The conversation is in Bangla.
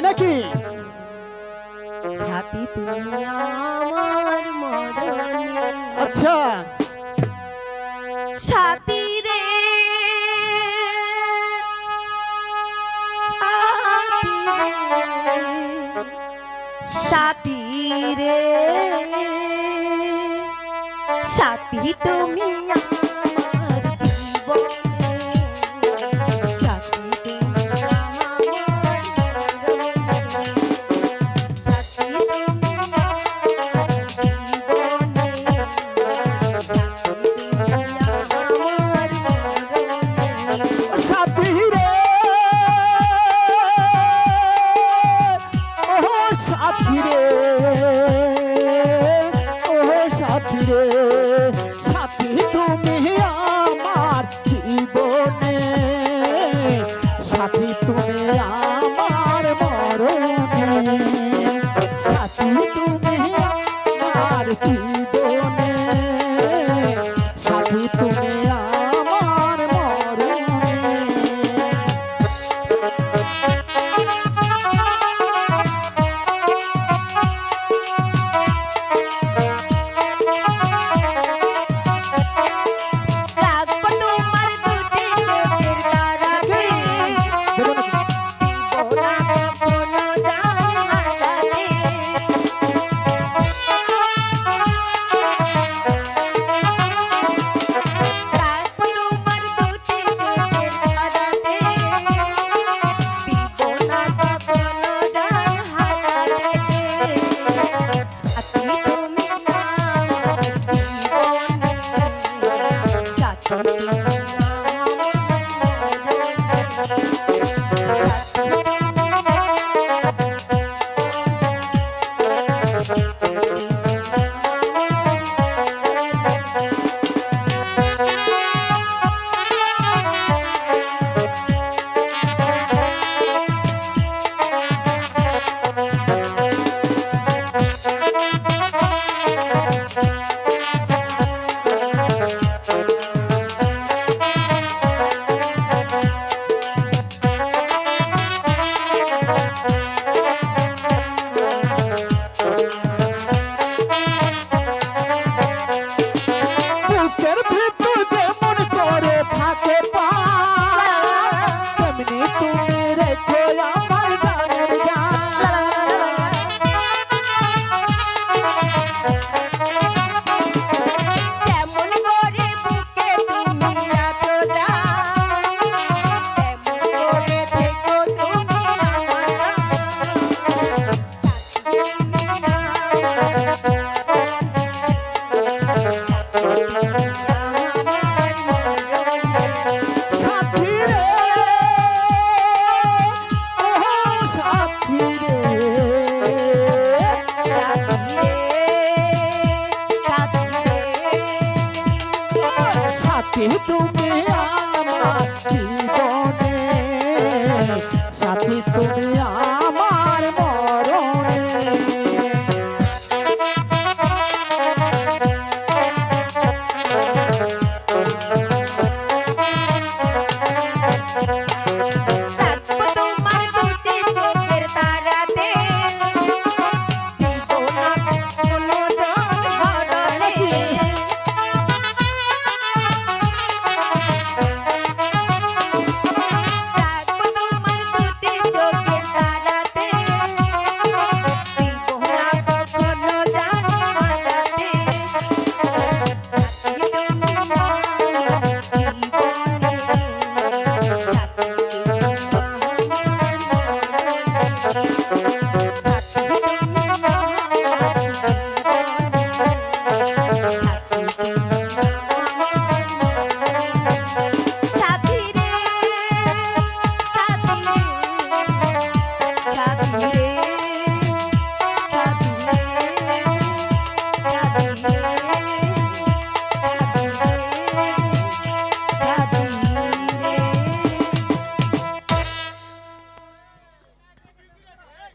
তাই নাকি? তুমি আচ্ছা। রে। সাথী রে। সাথী তুমি তুমি আমার মরণী সাথী তুমি আমার কি फिर तुम्हें